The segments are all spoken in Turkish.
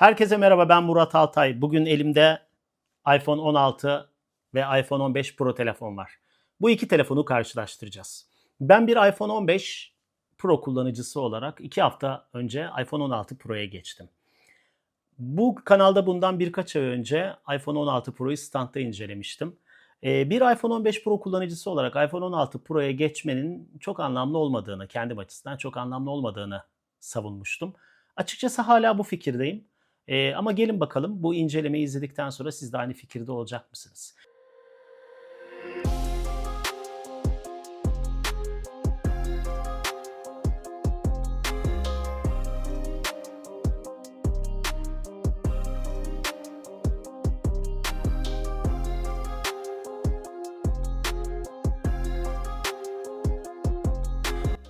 Herkese merhaba ben Murat Altay. Bugün elimde iPhone 16 ve iPhone 15 Pro telefon var. Bu iki telefonu karşılaştıracağız. Ben bir iPhone 15 Pro kullanıcısı olarak iki hafta önce iPhone 16 Pro'ya geçtim. Bu kanalda bundan birkaç ay önce iPhone 16 Pro'yu standta incelemiştim. Ee, Bir iPhone 15 Pro kullanıcısı olarak iPhone 16 Pro'ya geçmenin çok anlamlı olmadığını, kendim açısından çok anlamlı olmadığını savunmuştum. Açıkçası hala bu fikirdeyim. Ee, ama gelin bakalım bu incelemeyi izledikten sonra siz de aynı fikirde olacak mısınız?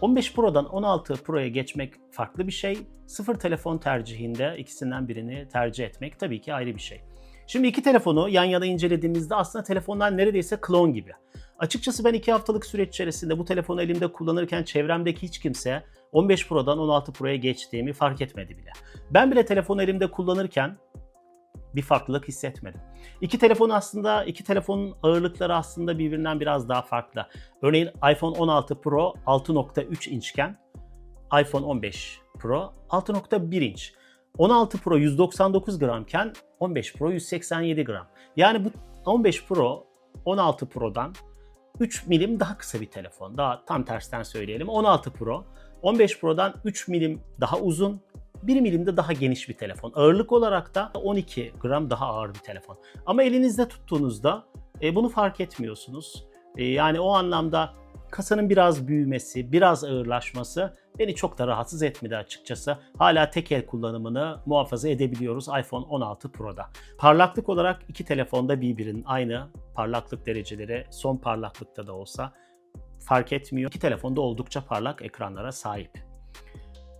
...15 Pro'dan 16 Pro'ya geçmek farklı bir şey. Sıfır telefon tercihinde ikisinden birini tercih etmek tabii ki ayrı bir şey. Şimdi iki telefonu yan yana incelediğimizde aslında telefonlar neredeyse klon gibi. Açıkçası ben iki haftalık süreç içerisinde bu telefonu elimde kullanırken çevremdeki hiç kimse 15 Pro'dan 16 Pro'ya geçtiğimi fark etmedi bile. Ben bile telefonu elimde kullanırken bir farklılık hissetmedim. İki telefon aslında, iki telefonun ağırlıkları aslında birbirinden biraz daha farklı. Örneğin iPhone 16 Pro 6.3 inçken iPhone 15 Pro 6.1 inç. 16 Pro 199 gramken 15 Pro 187 gram. Yani bu 15 Pro 16 Pro'dan 3 milim daha kısa bir telefon. Daha tam tersten söyleyelim. 16 Pro 15 Pro'dan 3 milim daha uzun, 1 milim de daha geniş bir telefon. Ağırlık olarak da 12 gram daha ağır bir telefon. Ama elinizde tuttuğunuzda e, bunu fark etmiyorsunuz. E, yani o anlamda kasanın biraz büyümesi, biraz ağırlaşması beni çok da rahatsız etmedi açıkçası. Hala tek el kullanımını muhafaza edebiliyoruz iPhone 16 Pro'da. Parlaklık olarak iki telefonda birbirinin aynı parlaklık dereceleri son parlaklıkta da olsa fark etmiyor. İki telefonda oldukça parlak ekranlara sahip.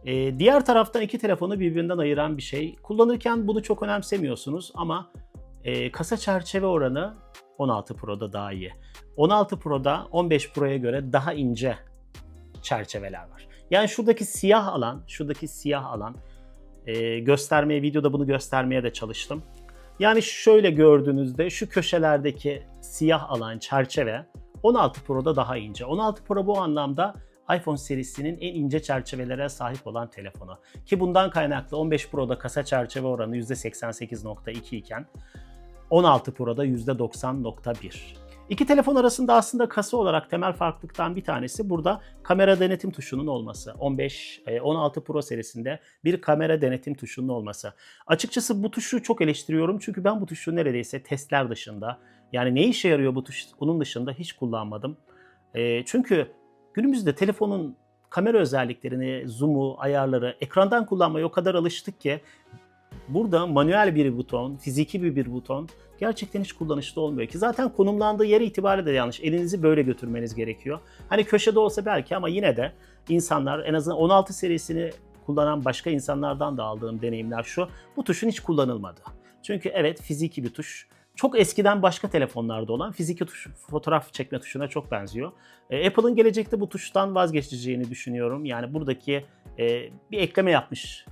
Ee, diğer taraftan iki telefonu birbirinden ayıran bir şey. Kullanırken bunu çok önemsemiyorsunuz ama e, kasa çerçeve oranı 16 Pro'da daha iyi. 16 Pro'da 15 Pro'ya göre daha ince çerçeveler var. Yani şuradaki siyah alan, şuradaki siyah alan e, göstermeye, videoda bunu göstermeye de çalıştım. Yani şöyle gördüğünüzde şu köşelerdeki siyah alan çerçeve 16 Pro'da daha ince. 16 Pro bu anlamda iPhone serisinin en ince çerçevelere sahip olan telefonu. Ki bundan kaynaklı 15 Pro'da kasa çerçeve oranı %88.2 iken 16 Pro'da %90.1. İki telefon arasında aslında kasa olarak temel farklılıktan bir tanesi burada kamera denetim tuşunun olması. 15, e, 16 Pro serisinde bir kamera denetim tuşunun olması. Açıkçası bu tuşu çok eleştiriyorum çünkü ben bu tuşu neredeyse testler dışında yani ne işe yarıyor bu tuş onun dışında hiç kullanmadım. E, çünkü günümüzde telefonun kamera özelliklerini, zoom'u, ayarları ekrandan kullanmaya o kadar alıştık ki burada manuel bir buton, fiziki bir bir buton gerçekten hiç kullanışlı olmuyor ki. Zaten konumlandığı yere itibariyle de yanlış. Elinizi böyle götürmeniz gerekiyor. Hani köşede olsa belki ama yine de insanlar en azından 16 serisini kullanan başka insanlardan da aldığım deneyimler şu. Bu tuşun hiç kullanılmadı. Çünkü evet fiziki bir tuş. Çok eskiden başka telefonlarda olan fiziki tuş, fotoğraf çekme tuşuna çok benziyor. E, Apple'ın gelecekte bu tuştan vazgeçeceğini düşünüyorum. Yani buradaki e, bir ekleme yapmış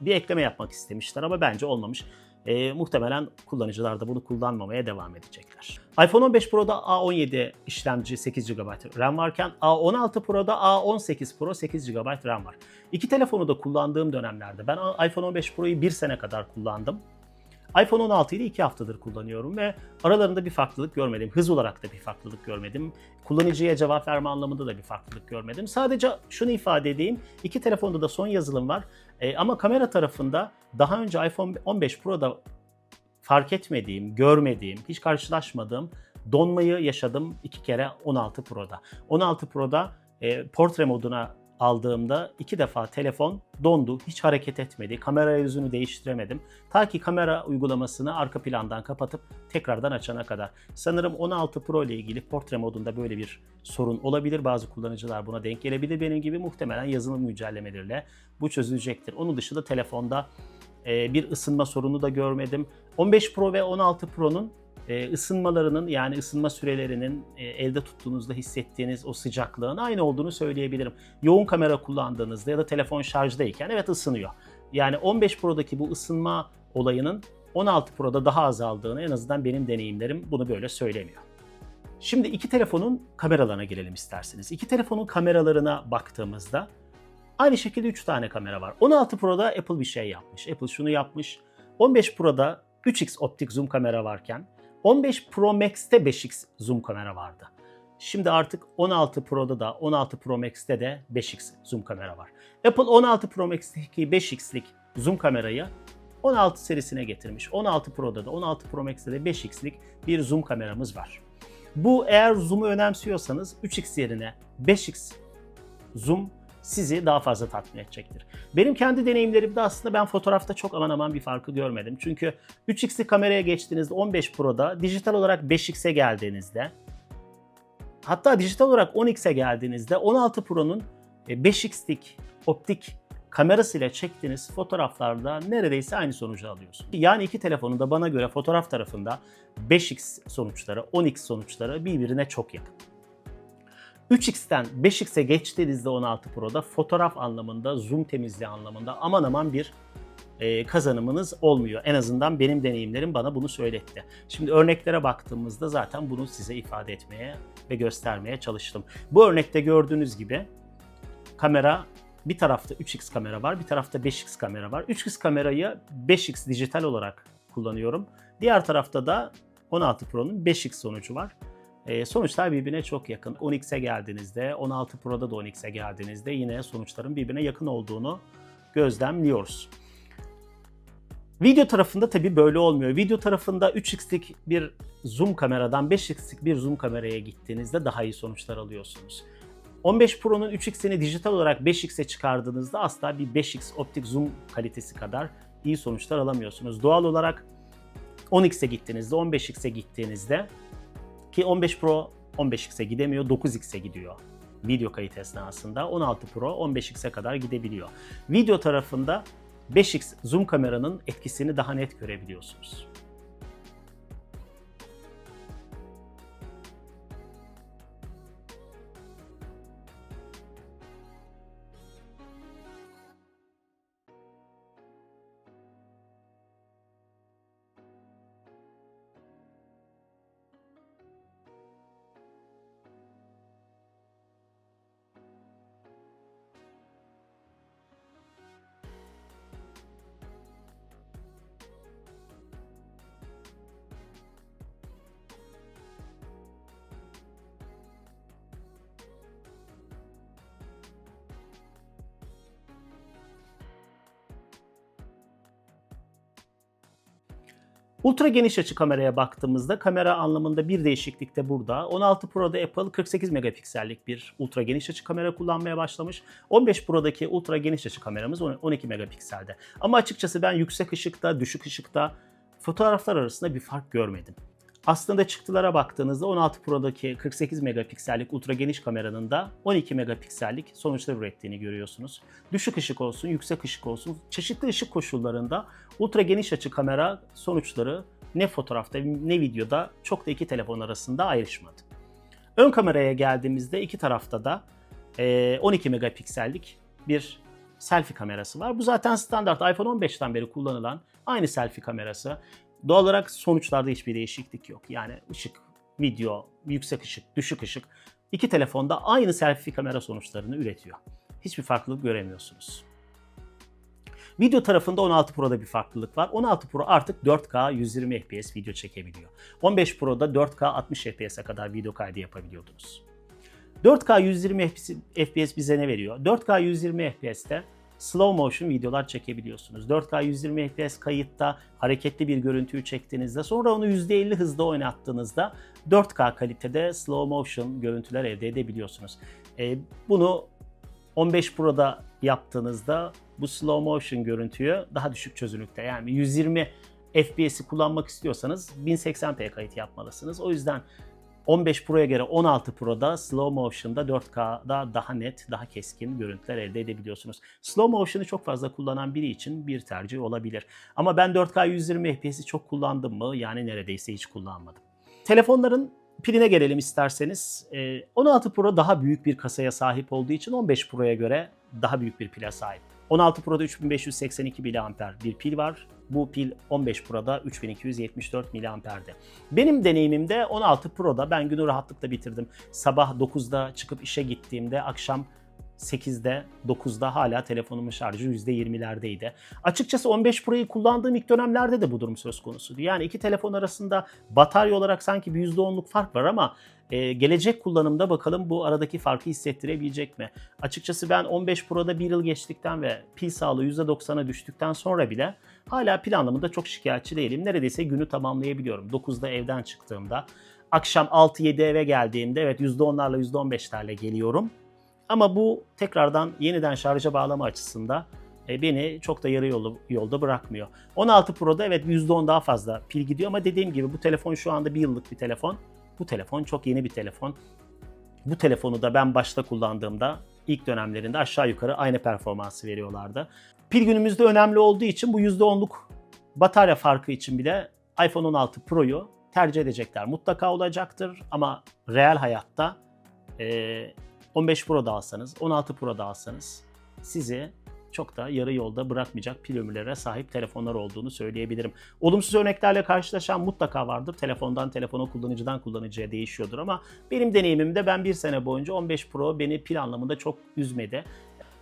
bir ekleme yapmak istemişler ama bence olmamış. E, muhtemelen kullanıcılar da bunu kullanmamaya devam edecekler. iPhone 15 Pro'da A17 işlemci 8 GB RAM varken A16 Pro'da A18 Pro 8 GB RAM var. İki telefonu da kullandığım dönemlerde ben iPhone 15 Pro'yu bir sene kadar kullandım. iPhone 16'yı da 2 haftadır kullanıyorum ve aralarında bir farklılık görmedim. Hız olarak da bir farklılık görmedim. Kullanıcıya cevap verme anlamında da bir farklılık görmedim. Sadece şunu ifade edeyim. İki telefonda da son yazılım var. E, ama kamera tarafında daha önce iPhone 15 Pro'da fark etmediğim, görmediğim, hiç karşılaşmadığım donmayı yaşadım iki kere 16 Pro'da. 16 Pro'da e, portre moduna aldığımda iki defa telefon dondu, hiç hareket etmedi. Kamera yüzünü değiştiremedim. Ta ki kamera uygulamasını arka plandan kapatıp tekrardan açana kadar. Sanırım 16 Pro ile ilgili portre modunda böyle bir sorun olabilir. Bazı kullanıcılar buna denk gelebilir. Benim gibi muhtemelen yazılım güncellemeleriyle bu çözülecektir. Onun dışında telefonda bir ısınma sorunu da görmedim. 15 Pro ve 16 Pro'nun e, ısınmalarının yani ısınma sürelerinin e, elde tuttuğunuzda hissettiğiniz o sıcaklığın aynı olduğunu söyleyebilirim. Yoğun kamera kullandığınızda ya da telefon şarjdayken evet ısınıyor. Yani 15 Pro'daki bu ısınma olayının 16 Pro'da daha azaldığını en azından benim deneyimlerim bunu böyle söylemiyor. Şimdi iki telefonun kameralarına gelelim isterseniz. İki telefonun kameralarına baktığımızda aynı şekilde 3 tane kamera var. 16 Pro'da Apple bir şey yapmış. Apple şunu yapmış. 15 Pro'da 3x optik zoom kamera varken 15 Pro Max'te 5x zoom kamera vardı. Şimdi artık 16 Pro'da da 16 Pro Max'te de 5x zoom kamera var. Apple 16 Pro Max'teki 5x'lik zoom kamerayı 16 serisine getirmiş. 16 Pro'da da 16 Pro Max'te de 5x'lik bir zoom kameramız var. Bu eğer zoom'u önemsiyorsanız 3x yerine 5x zoom sizi daha fazla tatmin edecektir. Benim kendi deneyimlerimde aslında ben fotoğrafta çok aman aman bir farkı görmedim. Çünkü 3x'li kameraya geçtiğinizde 15 Pro'da dijital olarak 5x'e geldiğinizde hatta dijital olarak 10x'e geldiğinizde 16 Pro'nun 5x'lik optik kamerasıyla çektiğiniz fotoğraflarda neredeyse aynı sonucu alıyorsun. Yani iki telefonun da bana göre fotoğraf tarafında 5x sonuçları, 10x sonuçları birbirine çok yakın. 3x'ten 5x'e geçtiğinizde 16 Pro'da fotoğraf anlamında, zoom temizliği anlamında aman aman bir e, kazanımınız olmuyor. En azından benim deneyimlerim bana bunu söyletti. Şimdi örneklere baktığımızda zaten bunu size ifade etmeye ve göstermeye çalıştım. Bu örnekte gördüğünüz gibi kamera bir tarafta 3x kamera var, bir tarafta 5x kamera var. 3x kamerayı 5x dijital olarak kullanıyorum. Diğer tarafta da 16 Pro'nun 5x sonucu var. E, sonuçlar birbirine çok yakın. 10x'e geldiğinizde, 16 Pro'da da 10x'e geldiğinizde yine sonuçların birbirine yakın olduğunu gözlemliyoruz. Video tarafında tabii böyle olmuyor. Video tarafında 3x'lik bir zoom kameradan 5x'lik bir zoom kameraya gittiğinizde daha iyi sonuçlar alıyorsunuz. 15 Pro'nun 3x'ini dijital olarak 5x'e çıkardığınızda asla bir 5x optik zoom kalitesi kadar iyi sonuçlar alamıyorsunuz. Doğal olarak 10x'e gittiğinizde, 15x'e gittiğinizde ki 15 Pro 15x'e gidemiyor, 9x'e gidiyor video kayıt esnasında. 16 Pro 15x'e kadar gidebiliyor. Video tarafında 5x zoom kameranın etkisini daha net görebiliyorsunuz. Ultra geniş açı kameraya baktığımızda kamera anlamında bir değişiklik de burada. 16 Pro'da Apple 48 megapiksellik bir ultra geniş açı kamera kullanmaya başlamış. 15 Pro'daki ultra geniş açı kameramız 12 megapikselde. Ama açıkçası ben yüksek ışıkta, düşük ışıkta fotoğraflar arasında bir fark görmedim. Aslında çıktılara baktığınızda 16 Pro'daki 48 megapiksellik ultra geniş kameranın da 12 megapiksellik sonuçlar ürettiğini görüyorsunuz. Düşük ışık olsun, yüksek ışık olsun, çeşitli ışık koşullarında ultra geniş açı kamera sonuçları ne fotoğrafta ne videoda çok da iki telefon arasında ayrışmadı. Ön kameraya geldiğimizde iki tarafta da 12 megapiksellik bir selfie kamerası var. Bu zaten standart iPhone 15'ten beri kullanılan aynı selfie kamerası. Doğal olarak sonuçlarda hiçbir değişiklik yok. Yani ışık, video, yüksek ışık, düşük ışık iki telefonda aynı selfie kamera sonuçlarını üretiyor. Hiçbir farklılık göremiyorsunuz. Video tarafında 16 Pro'da bir farklılık var. 16 Pro artık 4K 120 FPS video çekebiliyor. 15 Pro'da 4K 60 FPS'e kadar video kaydı yapabiliyordunuz. 4K 120 FPS bize ne veriyor? 4K 120 FPS'te slow motion videolar çekebiliyorsunuz. 4K 120 FPS kayıtta hareketli bir görüntüyü çektiğinizde sonra onu %50 hızda oynattığınızda 4K kalitede slow motion görüntüler elde edebiliyorsunuz. E, bunu 15 Pro'da yaptığınızda bu slow motion görüntüyü daha düşük çözünürlükte yani 120 FPS'i kullanmak istiyorsanız 1080p kayıt yapmalısınız. O yüzden 15 Pro'ya göre 16 Pro'da slow motion'da 4K'da daha net, daha keskin görüntüler elde edebiliyorsunuz. Slow motion'ı çok fazla kullanan biri için bir tercih olabilir. Ama ben 4K 120 FPS'i çok kullandım mı? Yani neredeyse hiç kullanmadım. Telefonların piline gelelim isterseniz. 16 Pro daha büyük bir kasaya sahip olduğu için 15 Pro'ya göre daha büyük bir pile sahip. 16 Pro'da 3582 mAh bir pil var. Bu pil 15 Pro'da 3274 mAh'de. Benim deneyimimde 16 Pro'da ben günü rahatlıkla bitirdim. Sabah 9'da çıkıp işe gittiğimde akşam 8'de 9'da hala telefonumun şarjı %20'lerdeydi. Açıkçası 15 Pro'yu kullandığım ilk dönemlerde de bu durum söz konusuydu. Yani iki telefon arasında batarya olarak sanki bir %10'luk fark var ama e, gelecek kullanımda bakalım bu aradaki farkı hissettirebilecek mi? Açıkçası ben 15 Pro'da bir yıl geçtikten ve pil sağlığı %90'a düştükten sonra bile hala pil anlamında çok şikayetçi değilim. Neredeyse günü tamamlayabiliyorum. 9'da evden çıktığımda, akşam 6-7 eve geldiğimde evet %10'larla %15'lerle geliyorum. Ama bu tekrardan yeniden şarja bağlama açısında e, beni çok da yarı yolu, yolda bırakmıyor. 16 Pro'da evet %10 daha fazla pil gidiyor ama dediğim gibi bu telefon şu anda bir yıllık bir telefon. Bu telefon çok yeni bir telefon. Bu telefonu da ben başta kullandığımda ilk dönemlerinde aşağı yukarı aynı performansı veriyorlardı. Pil günümüzde önemli olduğu için bu %10'luk batarya farkı için bile iPhone 16 Pro'yu tercih edecekler. Mutlaka olacaktır ama real hayatta e, 15 Pro da alsanız, 16 Pro da alsanız sizi çok da yarı yolda bırakmayacak pil ömürlere sahip telefonlar olduğunu söyleyebilirim. Olumsuz örneklerle karşılaşan mutlaka vardır. Telefondan telefona, kullanıcıdan kullanıcıya değişiyordur ama benim deneyimimde ben bir sene boyunca 15 Pro beni pil anlamında çok üzmedi.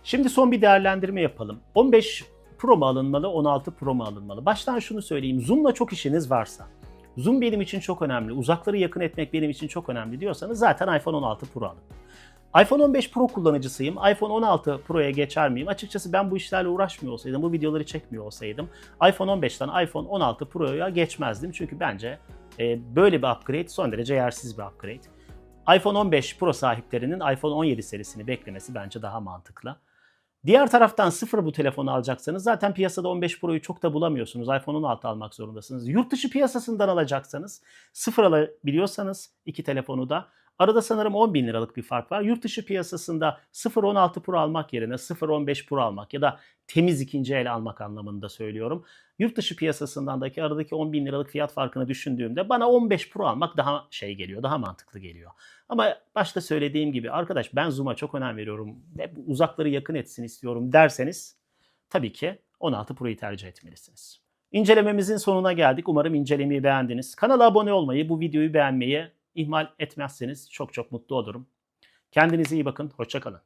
Şimdi son bir değerlendirme yapalım. 15 Pro mu alınmalı, 16 Pro mu alınmalı? Baştan şunu söyleyeyim. Zoom'la çok işiniz varsa, Zoom benim için çok önemli, uzakları yakın etmek benim için çok önemli diyorsanız zaten iPhone 16 Pro alın. iPhone 15 Pro kullanıcısıyım. iPhone 16 Pro'ya geçer miyim? Açıkçası ben bu işlerle uğraşmıyor olsaydım, bu videoları çekmiyor olsaydım iPhone 15'ten iPhone 16 Pro'ya geçmezdim. Çünkü bence e, böyle bir upgrade son derece yersiz bir upgrade. iPhone 15 Pro sahiplerinin iPhone 17 serisini beklemesi bence daha mantıklı. Diğer taraftan sıfır bu telefonu alacaksanız zaten piyasada 15 Pro'yu çok da bulamıyorsunuz. iPhone 16 almak zorundasınız. Yurt dışı piyasasından alacaksanız sıfır alabiliyorsanız iki telefonu da Arada sanırım 10 bin liralık bir fark var. Yurt dışı piyasasında 0.16 Pro almak yerine 0.15 Pro almak ya da temiz ikinci el almak anlamında söylüyorum. Yurt dışı piyasasındaki aradaki 10 bin liralık fiyat farkını düşündüğümde bana 15 Pro almak daha şey geliyor, daha mantıklı geliyor. Ama başta söylediğim gibi arkadaş ben Zoom'a çok önem veriyorum ve uzakları yakın etsin istiyorum derseniz tabii ki 16 Pro'yu tercih etmelisiniz. İncelememizin sonuna geldik. Umarım incelemeyi beğendiniz. Kanala abone olmayı, bu videoyu beğenmeyi ihmal etmezseniz çok çok mutlu olurum. Kendinize iyi bakın. Hoşçakalın.